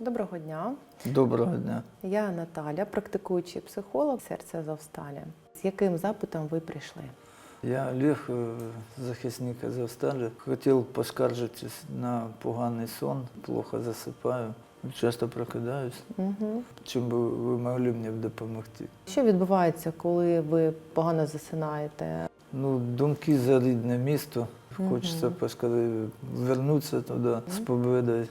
Доброго дня. Доброго дня. Я Наталя, практикуючий психолог серця Азовсталі. З яким запитом ви прийшли? Я Олег, е, захисник Азовсталі. Хотів поскаржитись на поганий сон, плохо засипаю, часто прокидаюсь. Угу. Чим би ви могли мені допомогти? Що відбувається, коли ви погано засинаєте? Ну, думки за рідне місто. Хочеться поскорее вернутися туди з победою.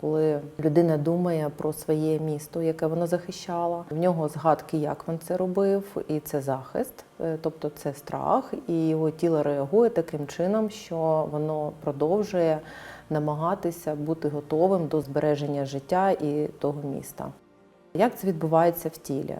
Коли людина думає про своє місто, яке вона захищала, в нього згадки, як він це робив, і це захист, е, тобто це страх, і його тіло реагує таким чином, що воно продовжує намагатися бути готовим до збереження життя і того міста. Як це відбувається в тілі?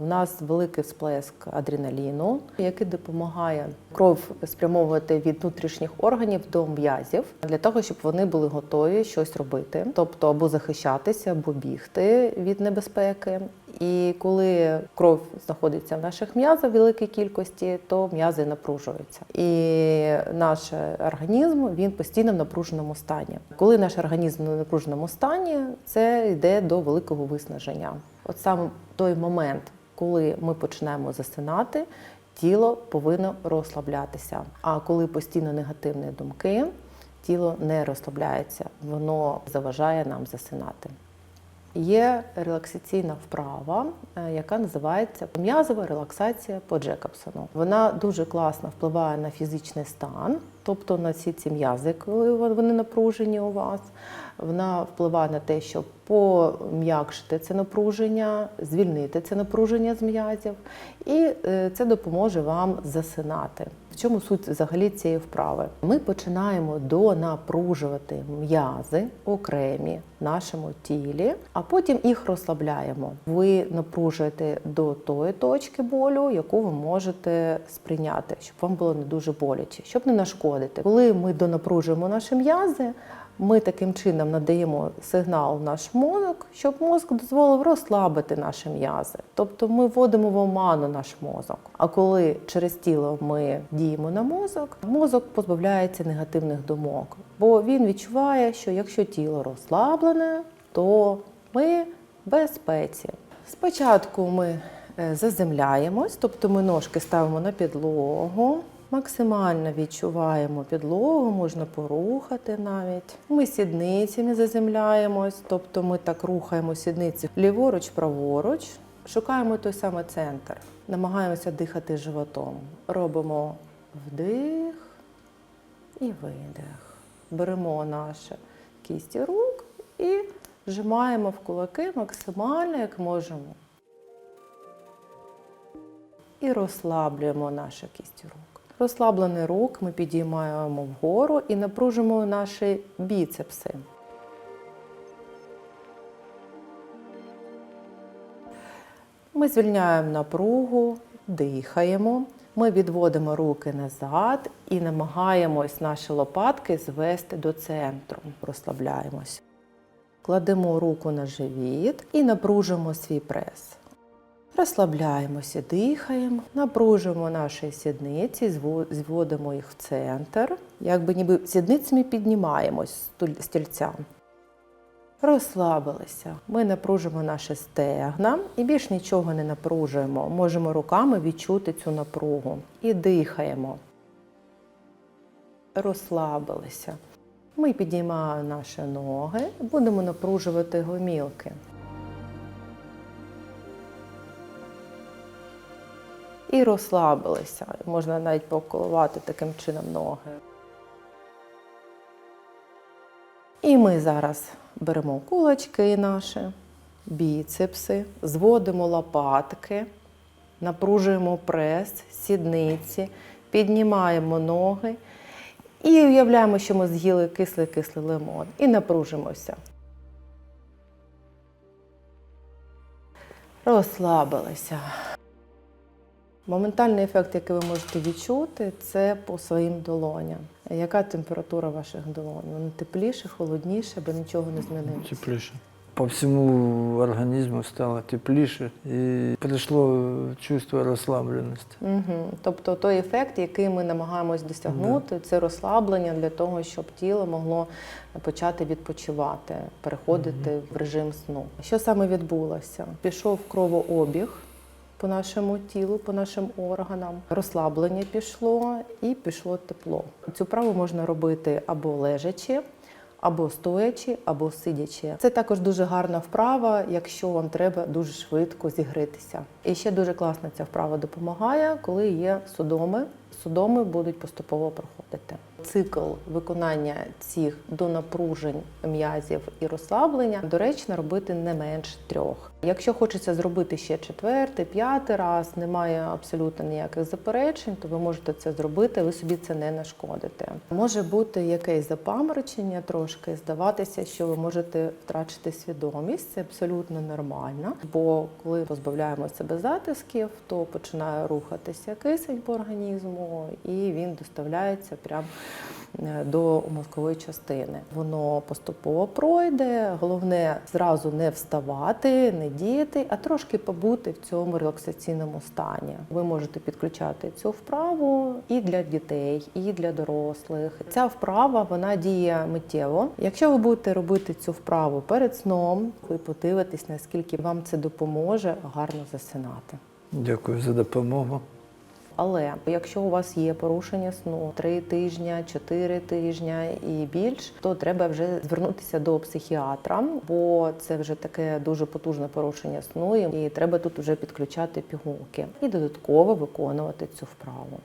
У В нас великий всплеск адреналіну, який допомагає кров спрямовувати від внутрішніх органів до м'язів для того, щоб вони були готові щось робити, тобто або захищатися, або бігти від небезпеки. І коли кров знаходиться в наших м'язах в великій кількості, то м'язи напружуються. І наш організм він постійно в напруженому стані. Коли наш організм в напруженому стані, це йде до великого виснаження. От саме той момент, коли ми починаємо засинати, тіло повинно розслаблятися. А коли постійно негативні думки, тіло не розслабляється, воно заважає нам засинати. Є релаксаційна вправа, е, яка називається м'язова релаксація по Джекобсону. Вона дуже класно впливає на фізичний стан, тобто на всі ці м'язи, коли вони напружені у вас. Вона впливає на те, щоб пом'якшити це напруження, звільнити це напруження з м'язів, і е, це допоможе вам засинати. Чому суть взагалі цієї вправи? Ми починаємо донапружувати м'язи окремі в нашому тілі, а потім їх розслабляємо. Ви напружуєте до тої точки болю, яку ви можете сприйняти, щоб вам було не дуже боляче, щоб не нашкодити. Коли ми донапружуємо наші м'язи. Ми таким чином надаємо сигнал в наш мозок, щоб мозок дозволив розслабити наші м'язи. Тобто ми вводимо в оману наш мозок. А коли через тіло ми діємо на мозок, мозок позбавляється негативних думок, бо він відчуває, що якщо тіло розслаблене, то ми в безпеці. Спочатку ми е, заземляємось, тобто ми ножки ставимо на підлогу. Максимально відчуваємо підлогу, можна порухати навіть. Ми сідницями заземляємось, тобто ми так рухаємо сідниці ліворуч, праворуч, шукаємо той самий центр, намагаємося дихати животом. Робимо вдих і видих. Беремо наші кісті рук і зжимаємо в кулаки максимально, як можемо. І розслаблюємо наші кісті рук. Розслаблений рук ми підіймаємо вгору і напружимо наші біцепси. Ми звільняємо напругу, дихаємо. Ми відводимо руки назад і намагаємось наші лопатки звести до центру. Розслабляємось. Кладемо руку на живіт і напружимо свій прес. Розслабляємося, дихаємо, напружуємо наші сідниці, зводимо їх в центр, якби ніби сідницями піднімаємось стільця. Розслабилися. Ми напружимо наші стегна і більш нічого не напружуємо. Можемо руками відчути цю напругу. І дихаємо. Розслабилися. Ми підіймаємо наші ноги, будемо напружувати гомілки. І розслабилися. Можна навіть поколувати таким чином ноги. І ми зараз беремо кулачки наші, біцепси, зводимо лопатки, напружуємо прес, сідниці, піднімаємо ноги і уявляємо, що ми з'їли кислий-кислий лимон і напружимося. Розслабилися. Моментальний ефект, який ви можете відчути, це по своїм долоням. Яка температура ваших долонь? Вони тепліше, холодніше, аби нічого не змінилося? Тепліше. по всьому організму стало тепліше і прийшло чувство розслабленості. Угу. Тобто той ефект, який ми намагаємось досягнути, це розслаблення для того, щоб тіло могло почати відпочивати, переходити в режим сну. Що саме відбулося? Пішов кровообіг. По нашому тілу, по нашим органам розслаблення пішло і пішло тепло. Цю праву можна робити або лежачи, або стоячи, або сидячи. Це також дуже гарна вправа, якщо вам треба дуже швидко зігритися. І ще дуже класно ця вправа допомагає, коли є судоми. Судоми будуть поступово проходити. Цикл виконання цих донапружень м'язів і розслаблення доречно робити не менш трьох. Якщо хочеться зробити ще четвертий, п'ятий раз, немає абсолютно ніяких заперечень, то ви можете це зробити, ви собі це не нашкодите. Може бути якесь запаморочення, трошки здаватися, що ви можете втрачити свідомість. Це абсолютно нормально. Бо коли позбавляємо себе затисків, то починає рухатися кисень по організму, і він доставляється прямо е, до мозкової частини. Воно поступово пройде. Головне зразу не вставати, не діяти, а трошки побути в цьому релаксаційному стані. Ви можете підключати цю вправу і для дітей, і для дорослих. Ця вправа вона діє миттєво. Якщо ви будете робити цю вправу перед сном, ви подивитесь, наскільки вам це допоможе гарно засинати. Дякую за допомогу. Але якщо у вас є порушення сну 3 тижні, 4 тижні і більш, то треба вже звернутися до психіатра, бо це вже таке дуже потужне порушення сну, і треба тут вже підключати пігулки і додатково виконувати цю вправу.